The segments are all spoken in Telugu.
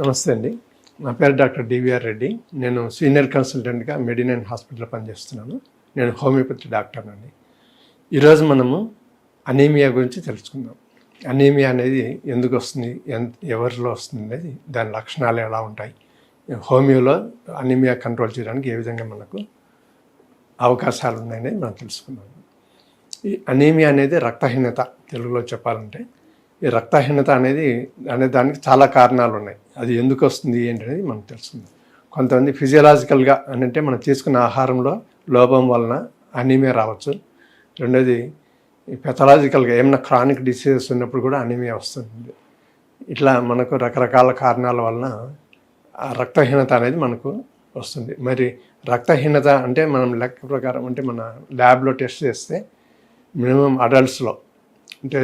నమస్తే అండి. నా పేరు డాక్టర్ డివిఆర్ రెడ్డి. నేను సీనియర్ కన్సల్టెంట్గా మెడినైన్ హాస్పిటల్లో పనిచేస్తున్నాను. నేను హోమియోపతి డాక్టర్ అండి. ఈరోజు మనము అనీమియా గురించి తెలుసుకుందాం. అనీమియా అనేది ఎందుకు వస్తుంది ఎంత ఎవరిలో వస్తుంది అనేది దాని లక్షణాలు ఎలా ఉంటాయి? హోమియోలో అనీమియా కంట్రోల్ చేయడానికి ఏ విధంగా మనకు అవకాశాలు ఉన్నాయనేది మనం తెలుసుకున్నాము ఈ అనీమియా అనేది రక్తహీనత తెలుగులో చెప్పాలంటే ఈ రక్తహీనత అనేది అనే దానికి చాలా కారణాలు ఉన్నాయి. అది ఎందుకు వస్తుంది ఏంటనేది మనకు తెలుస్తుంది. కొంతమంది ఫిజియలాజికల్గా అని అంటే మనం తీసుకున్న ఆహారంలో లోపం వలన అనీమియా రావచ్చు. రెండోది పెథలాజికల్గా ఏమైనా క్రానిక్ డిసీజెస్ ఉన్నప్పుడు కూడా అనీమియా వస్తుంది. ఇట్లా మనకు రకరకాల కారణాల వలన రక్తహీనత అనేది మనకు వస్తుంది. మరి రక్తహీనత అంటే మనం లెక్క ప్రకారం అంటే మన ల్యాబ్లో టెస్ట్ చేస్తే మినిమం అడల్ట్స్లో అంటే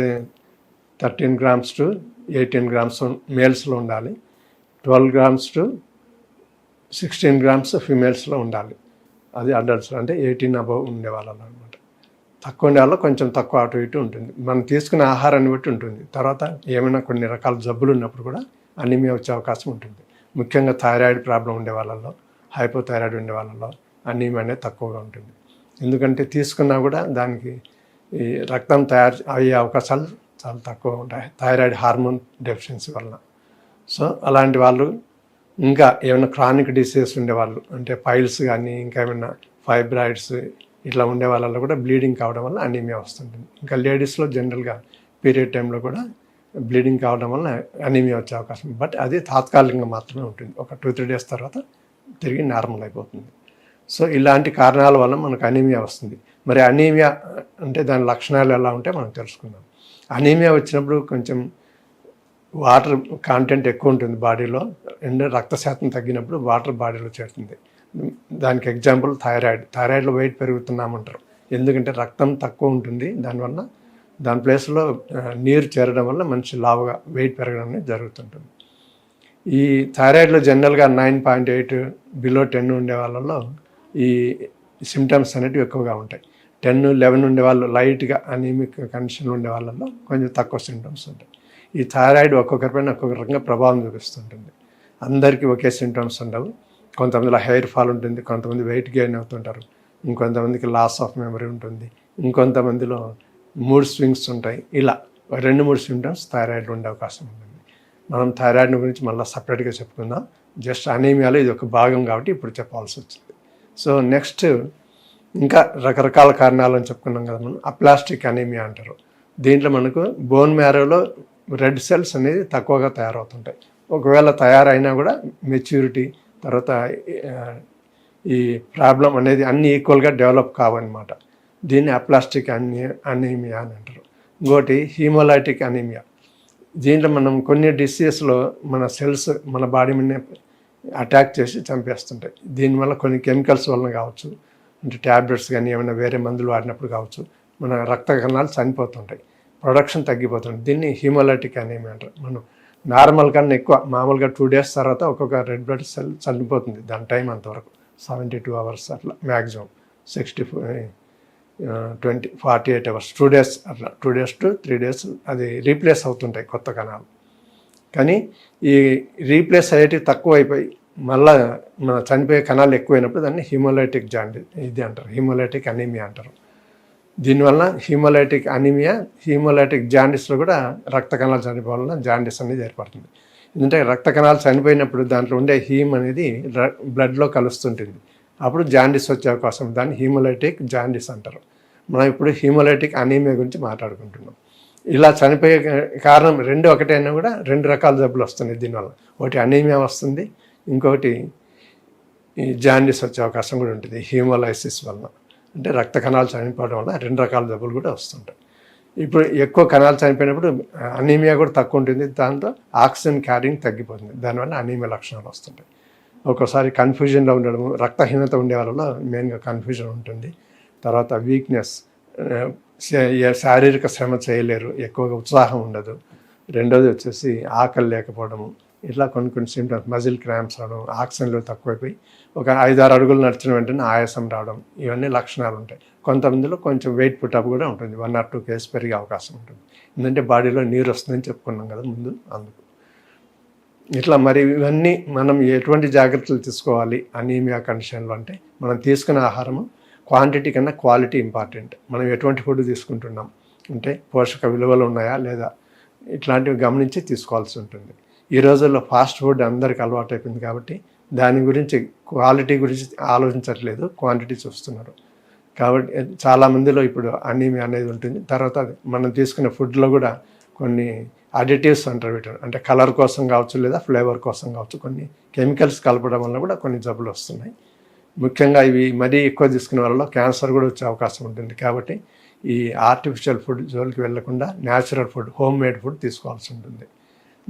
thirteen grams to eighteen grams మేల్స్లో ఉండాలి. Twelve grams to sixteen grams ఫిమేల్స్లో ఉండాలి. అది అడల్ట్స్ అంటే ఎయిటీన్ అబవ్ ఉండే వాళ్ళలో అనమాట తక్కువ ఉండే వాళ్ళు కొంచెం తక్కువ అటు ఇటు ఉంటుంది. మనం తీసుకునే ఆహారాన్ని బట్టి ఉంటుంది. తర్వాత ఏమైనా కొన్ని రకాల జబ్బులు ఉన్నప్పుడు కూడా అనిమియా వచ్చే అవకాశం ఉంటుంది. ముఖ్యంగా థైరాయిడ్ ప్రాబ్లం ఉండే వాళ్ళలో హైపోథైరాయిడ్ ఉండే వాళ్ళలో అనీమియా అనేది తక్కువగా ఉంటుంది. ఎందుకంటే తీసుకున్నా కూడా దానికి ఈ రక్తం తయారు అయ్యే అవకాశాలు చాలా తక్కువ ఉంటాయి. థైరాయిడ్ హార్మోన్ డెఫిషియన్సీ వలన. సో అలాంటి వాళ్ళు ఇంకా ఏమైనా క్రానిక్ డిసీజెస్ ఉండేవాళ్ళు అంటే పైల్స్ కానీ ఇంకా ఏమైనా ఫైబ్రాయిడ్స్ ఇట్లా ఉండే వాళ్ళలో కూడా బ్లీడింగ్ కావడం వల్ల అనీమియా వస్తుంటుంది. ఇంకా లేడీస్లో జనరల్గా పీరియడ్ టైంలో కూడా బ్లీడింగ్ కావడం వల్ల అనీమియా వచ్చే అవకాశం బట్ అది తాత్కాలికంగా మాత్రమే ఉంటుంది. ఒక టూ త్రీ డేస్ తర్వాత తిరిగి నార్మల్ అయిపోతుంది. సో ఇలాంటి కారణాల వల్ల మనకు అనీమియా వస్తుంది. మరి అనీమియా అంటే దాని లక్షణాలు ఎలా ఉంటే మనం తెలుసుకుందాం. అనీమియా వచ్చినప్పుడు కొంచెం వాటర్ కాంటెంట్ ఎక్కువ ఉంటుంది బాడీలో. అండ్ రక్త శాతం తగ్గినప్పుడు వాటర్ బాడీలో చేరుతుంది. దానికి ఎగ్జాంపుల్ థైరాయిడ్ థైరాయిడ్లో వెయిట్ పెరుగుతున్నామంటారు. ఎందుకంటే రక్తం తక్కువ ఉంటుంది. దానివల్ల దాని ప్లేస్లో నీరు చేరడం వల్ల మనిషి లావుగా వెయిట్ పెరగడం అనేది జరుగుతుంటుంది. ఈ థైరాయిడ్లో జనరల్గా nine point eight below ten ఉండే వాళ్ళలో ఈ సిమ్టమ్స్ అనేటివి ఎక్కువగా ఉంటాయి. టెన్ లెవెన్ ఉండే వాళ్ళు లైట్గా అనీమిక్ కండిషన్ ఉండే వాళ్ళలో కొంచెం తక్కువ సింటమ్స్ ఉంటాయి. ఈ థైరాయిడ్ ఒక్కొక్కరిపైన ఒక్కొక్క రకంగా ప్రభావం చూపిస్తుంటుంది. అందరికీ ఒకే సింటమ్స్ ఉండవు. కొంతమందిలో హెయిర్ ఫాల్ ఉంటుంది కొంతమంది వెయిట్ గెయిన్ అవుతుంటారు. ఇంకొంతమందికి లాస్ ఆఫ్ మెమరీ ఉంటుంది. ఇంకొంతమందిలో మూడ్ స్వింగ్స్ ఉంటాయి. ఇలా రెండు మూడు సింటమ్స్ థైరాయిడ్ ఉండే అవకాశం ఉంటుంది. మనం థైరాయిడ్ గురించి మళ్ళీ సపరేట్గా చెప్పుకుందాం. జస్ట్ అనీమియాలో ఇది ఒక భాగం కాబట్టి ఇప్పుడు చెప్పాల్సి వచ్చింది. సో నెక్స్ట్ ఇంకా రకరకాల కారణాలు అని చెప్పుకున్నాం కదా మనం. అప్లాస్టిక్ అనీమియా అంటారు. దీంట్లో మనకు బోన్ మ్యారోలో రెడ్ సెల్స్ అనేది తక్కువగా తయారవుతుంటాయి. ఒకవేళ తయారైనా కూడా మెచ్యూరిటీ తర్వాత ఈ ప్రాబ్లం అనేది అన్ని ఈక్వల్గా డెవలప్ కావన్నమాట. దీన్ని అప్లాస్టిక్ అనీ అనీమియా అని అంటారు. ఇంకోటి హీమోలైటిక్ అనీమియా. దీంట్లో మనం కొన్ని డిసీజ్లో మన సెల్స్ మన బాడీ మీద అటాక్ చేసి చంపేస్తుంటాయి. దీనివల్ల కొన్ని కెమికల్స్ వలన కావచ్చు అంటే ట్యాబ్లెట్స్ కానీ ఏమైనా వేరే మందులు వాడినప్పుడు కావచ్చు మన రక్త కణాలు చనిపోతుంటాయి ప్రొడక్షన్ తగ్గిపోతుంది దీన్ని హీమోలైటిక్ అని అంటారు మనం నార్మల్ కన్నా ఎక్కువ మామూలుగా టూ డేస్ తర్వాత ఒక్కొక్క రెడ్ బ్లడ్ సెల్ చనిపోతుంది. దాని టైం అంతవరకు సెవెంటీ టూ అవర్స్ అట్లా maximum sixty twenty forty eight hours two days అట్లా two days to three days అది రీప్లేస్ అవుతుంటాయి కొత్త కణాలు. కానీ ఈ రీప్లేస్ అయ్యేటివి తక్కువ అయిపోయి మళ్ళా మన చనిపోయే కణాలు ఎక్కువైనప్పుడు దాన్ని హిమోలైటిక్ జాండి ఇది అంటారు హిమోలైటిక్ అనీమియా అంటారు. దీనివల్ల హీమోలైటిక్ అనీమియా హీమోలైటిక్ జాండిస్లో కూడా రక్త కణాలు చనిపోవాలన్న జాండీస్ జాండిస్ అనేది ఏర్పడుతుంది. ఎందుకంటే రక్త కణాలు చనిపోయినప్పుడు దాంట్లో ఉండే హీమ్ అనేది బ్లడ్లో కలుస్తుంటుంది. అప్పుడు జాండిస్ వచ్చే అవకాశం దాన్ని హీమోలైటిక్ జాండిస్ అంటారు. మనం ఇప్పుడు హీమోలైటిక్ అనీమియా గురించి మాట్లాడుకుంటున్నాం. ఇలా చనిపోయే కారణం రెండు ఒకటైనా కూడా రెండు రకాల జబ్బులు వస్తున్నాయి దీనివల్ల ఒకటి అనీమియా వస్తుంది ఇంకొకటి ఈ జాండిస్ వచ్చే అవకాశం కూడా ఉంటుంది. హీమోలైసిస్ వలన. అంటే రక్త కణాలు చనిపోవడం వల్ల రెండు రకాల జబ్బులు కూడా వస్తుంటాయి. ఇప్పుడు ఎక్కువ కణాలు చనిపోయినప్పుడు అనీమియా కూడా తక్కువ ఉంటుంది. దాంతో ఆక్సిజన్ క్యారింగ్ తగ్గిపోతుంది. దానివల్ల అనీమియా లక్షణాలు వస్తుంటాయి. ఒక్కోసారి కన్ఫ్యూజన్లో ఉండడం రక్తహీనత ఉండే వాళ్ళలో మెయిన్గా కన్ఫ్యూజన్ ఉంటుంది. తర్వాత వీక్నెస్ శారీరక శ్రమ చేయలేరు. ఎక్కువగా ఉత్సాహం ఉండదు. రెండోది వచ్చేసి ఆకలి లేకపోవడము. ఇట్లా కొన్ని కొన్ని సిమ్టమ్స్ మజిల్ క్రాంప్స్ రావడం ఆక్సిజన్లు తక్కువైపోయి ఒక ఐదారు అడుగులు నడిచిన వెంటనే ఆయాసం రావడం ఇవన్నీ లక్షణాలు ఉంటాయి. కొంతమందిలో కొంచెం వెయిట్ పుట్టప్ కూడా ఉంటుంది. వన్ ఆర్ టూ కేజెస్ పెరిగే అవకాశం ఉంటుంది. ఎందుకంటే బాడీలో నీరు వస్తుందని చెప్పుకున్నాం కదా ముందు అందుకు. ఇట్లా మరి ఇవన్నీ మనం ఎటువంటి జాగ్రత్తలు తీసుకోవాలి అనీమియా కండిషన్లో అంటే మనం తీసుకునే ఆహారము క్వాంటిటీ కన్నా క్వాలిటీ ఇంపార్టెంట్ మనం ఎటువంటి ఫుడ్ తీసుకుంటున్నాం? అంటే పోషక విలువలు ఉన్నాయా లేదా? ఇట్లాంటివి గమనించి తీసుకోవాల్సి ఉంటుంది. ఈ రోజుల్లో ఫాస్ట్ ఫుడ్ అందరికి అలవాటు అయిపోయింది కాబట్టి దాని గురించి క్వాలిటీ గురించి ఆలోచించట్లేదు క్వాంటిటీ చూస్తున్నారు. కాబట్టి చాలా మందిలో ఇప్పుడు అనీమియా అనేది ఉంటుంది. తర్వాత మనం తీసుకునే ఫుడ్లో కూడా కొన్ని అడిటివ్స్ అంటారు వీటిని. అంటే కలర్ కోసం కావచ్చు లేదా ఫ్లేవర్ కోసం కావచ్చు కొన్ని కెమికల్స్ కలపడం వల్ల కూడా కొన్ని జబ్బులు వస్తున్నాయి. ముఖ్యంగా ఇవి మరీ ఎక్కువ తీసుకునే వాళ్ళలో క్యాన్సర్ కూడా వచ్చే అవకాశం ఉంటుంది. కాబట్టి ఈ ఆర్టిఫిషియల్ ఫుడ్ జోలికి వెళ్ళకుండా natural food home made food తీసుకోవాల్సి ఉంటుంది.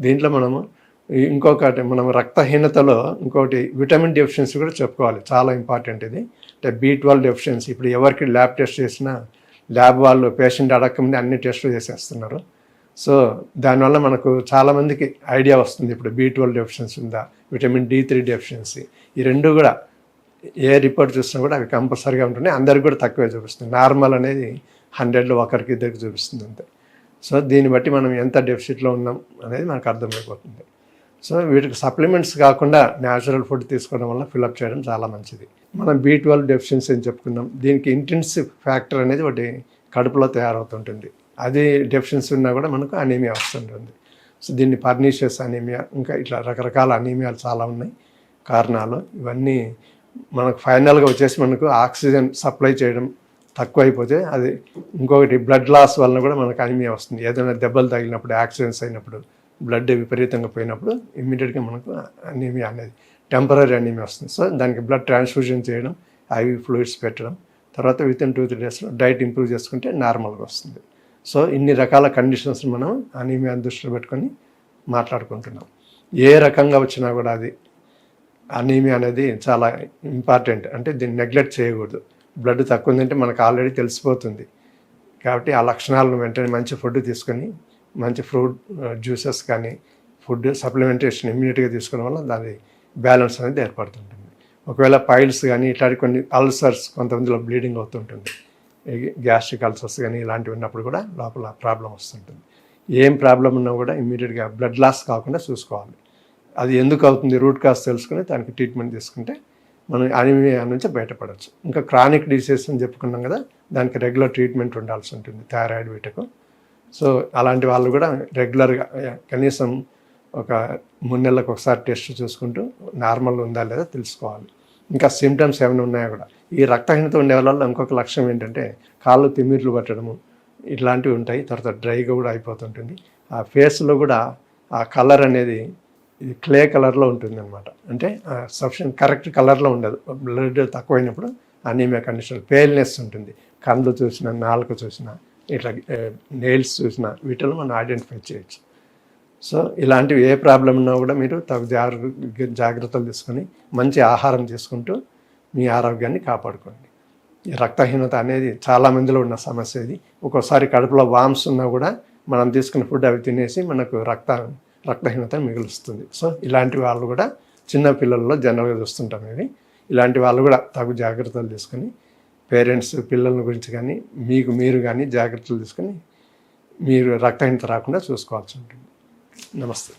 దీంట్లో మనము ఇంకొకటి మనం రక్తహీనతలో ఇంకోటి విటమిన్ డెఫిషియన్సీ కూడా చెప్పుకోవాలి. చాలా ఇంపార్టెంట్ ఇది. అంటే బీ ట్వెల్వ్ డెఫిషియన్సీ. ఇప్పుడు ఎవరికి ల్యాబ్ టెస్ట్ చేసినా ల్యాబ్ వాళ్ళు పేషెంట్ అడగకముందే అన్ని టెస్టులు చేసేస్తున్నారు. సో దానివల్ల మనకు చాలామందికి ఐడియా వస్తుంది. ఇప్పుడు బీ ట్వెల్వ్ డెఫిషియన్సీ ఉందా? Vitamin D three deficiency. ఈ రెండు కూడా ఏ రిపోర్ట్ చూసినా కూడా అవి కంపల్సరీగా ఉంటున్నాయి. అందరికి కూడా తక్కువే చూపిస్తుంది. నార్మల్ అనేది హండ్రెడ్లో ఒకరికి ఇద్దరికి చూపిస్తుంది అంతే. సో దీన్ని బట్టి మనం ఎంత డెఫిసిట్లో ఉన్నాం అనేది మనకు అర్థమైపోతుంది. సో వీటికి సప్లిమెంట్స్ కాకుండా న్యాచురల్ ఫుడ్ తీసుకోవడం వల్ల ఫిల్అప్ చేయడం చాలా మంచిది. మనం బీ ట్వెల్వ్ డెఫిషియన్సీ అని చెప్పుకున్నాం. దీనికి ఇంటెన్సివ్ ఫ్యాక్టర్ అనేది ఒకటి కడుపులో తయారవుతుంటుంది. అది డెఫిషియన్సీ ఉన్నా కూడా మనకు అనీమియా వస్తుంటుంది. సో దీన్ని పర్నీషియస్ అనీమియా ఇంకా ఇట్లా రకరకాల అనీమియాలు చాలా ఉన్నాయి. కారణాలు ఇవన్నీ మనకు ఫైనల్గా వచ్చేసి మనకు ఆక్సిజన్ సప్లై చేయడం తక్కువైపోతే అది ఇంకొకటి బ్లడ్ లాస్ వలన కూడా మనకు అనిమియా వస్తుంది. ఏదైనా దెబ్బలు తగిలినప్పుడు యాక్సిడెంట్స్ అయినప్పుడు బ్లడ్ విపరీతంగా పోయినప్పుడు ఇమ్మీడియట్గా మనకు అనీమియా అనేది టెంపరీ అనీమియా వస్తుంది. సో దానికి బ్లడ్ ట్రాన్స్ఫ్యూజన్ చేయడం ఐవి ఫ్లూయిడ్స్ పెట్టడం తర్వాత విత్ ఇన్ టూ త్రీ డేస్లో డైట్ ఇంప్రూవ్ చేసుకుంటే నార్మల్గా వస్తుంది. సో ఇన్ని రకాల కండిషన్స్ మనం అనీమియా దృష్టిలో పెట్టుకొని మాట్లాడుకుంటున్నాం. ఏ రకంగా వచ్చినా కూడా అది అనీమియా అనేది చాలా ఇంపార్టెంట్ అంటే దీన్ని నెగ్లెక్ట్ చేయకూడదు. బ్లడ్ తక్కువ ఉందంటే మనకు ఆల్రెడీ తెలిసిపోతుంది. కాబట్టి ఆ లక్షణాలను వెంటనే మంచి ఫుడ్ తీసుకొని మంచి ఫ్రూట్ జ్యూసెస్ uh, కానీ ఫుడ్ సప్లిమెంటేషన్ ఇమ్మీడియట్గా తీసుకోవడం వల్ల దాని బ్యాలెన్స్ అనేది ఏర్పడుతుంటుంది. ఒకవేళ పైల్స్ కానీ ఇట్లాంటి కొన్ని అల్సర్స్ కొంతమందిలో బ్లీడింగ్ అవుతుంటుంది. గ్యాస్ట్రిక్ అల్సర్స్ కానీ ఇలాంటివి ఉన్నప్పుడు కూడా లోపల ప్రాబ్లం వస్తుంటుంది. ఏం ప్రాబ్లం ఉన్నా కూడా ఇమ్మీడియట్గా బ్లడ్ లాస్ కాకుండా చూసుకోవాలి. అది ఎందుకు అవుతుంది? రూట్ కాస్ తెలుసుకుని దానికి ట్రీట్మెంట్ తీసుకుంటే మనం అనిమియా నుంచి బయటపడవచ్చు ఇంకా క్రానిక్ డిసీజ్ అని చెప్పుకున్నాం కదా దానికి రెగ్యులర్ ట్రీట్మెంట్ ఉండాల్సి ఉంటుంది థైరాయిడ్ వీటకు. సో అలాంటి వాళ్ళు కూడా రెగ్యులర్గా కనీసం ఒక మూడు నెలలకు ఒకసారి టెస్ట్ చూసుకుంటూ నార్మల్ ఉందా లేదా తెలుసుకోవాలి. ఇంకా సిమ్టమ్స్ ఏమైనా ఉన్నాయో కూడా? ఈ రక్తహీనత ఉండే వాళ్ళ ఇంకొక లక్ష్యం ఏంటంటే కాళ్ళు తిమ్మిర్లు పట్టడము ఇట్లాంటివి ఉంటాయి. తర్వాత డ్రైగా కూడా అయిపోతుంటుంది. ఆ ఫేస్లో కూడా ఆ కలర్ అనేది ఇది క్లే కలర్లో ఉంటుంది అనమాట అంటే సఫిషియంట్ కరెక్ట్ కలర్లో ఉండదు. బ్లడ్ తక్కువైనప్పుడు అనీమియా కండిషన్ పేల్నెస్ ఉంటుంది. కళ్ళు చూసినా నాలుక చూసినా ఇట్లా నెయిల్స్ చూసినా వీటిలో మనం ఐడెంటిఫై చేయొచ్చు. సో ఇలాంటివి ఏ ప్రాబ్లం ఉన్నా కూడా మీరు తగు జాగ్రత్తలు తీసుకొని మంచి ఆహారం తీసుకుంటూ మీ ఆరోగ్యాన్ని కాపాడుకోండి. ఈ రక్తహీనత అనేది చాలా మందిలో ఉన్న సమస్య ఇది. ఒక్కోసారి కడుపులో వామ్స్ ఉన్నా కూడా మనం తీసుకున్న ఫుడ్ అవి తినేసి మనకు రక్త రక్తహీనత మిగులుస్తుంది. సో ఇలాంటి వాళ్ళు కూడా చిన్న పిల్లల్లో జనరల్గా చూస్తుంటాం ఇవి. ఇలాంటి వాళ్ళు కూడా తగు జాగ్రత్తలు తీసుకొని పేరెంట్స్ పిల్లల గురించి కానీ మీకు మీరు కానీ జాగ్రత్తలు తీసుకొని మీరు రక్తహీనత రాకుండా చూసుకోవాల్సి ఉంటుంది. నమస్తే.